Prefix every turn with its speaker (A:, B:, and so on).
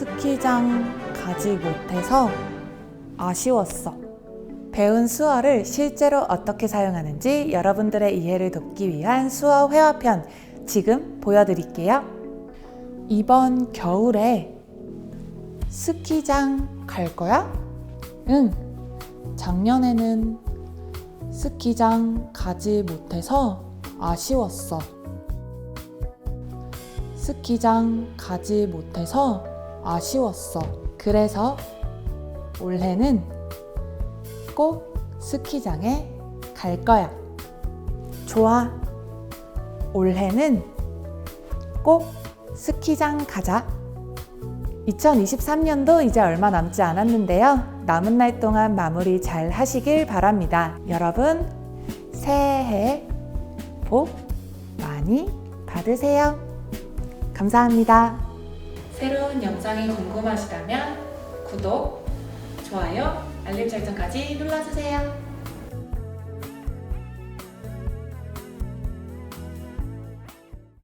A: 스키장 가지 못해서 아쉬웠어. 배운 수어를 실제로 어떻게 사용하는지 여러분들의 이해를 돕기 위한 수어 회화편 지금 보여드릴게요. 이번 겨울에 스키장 갈 거야? 응. 작년에는 스키장 가지 못해서 아쉬웠어. 스키장 가지 못해서 아쉬웠어. 그래서 올해는 꼭 스키장에 갈 거야. 좋아. 올해는 꼭 스키장 가자. 2023년도 이제 얼마 남지 않았는데요. 남은 날 동안 마무리 잘 하시길 바랍니다. 여러분, 새해 복 많이 받으세요. 감사합니다. 새로운 영상이 궁금하시다면 구독, 좋아요, 알림 설정까지 눌러주세요.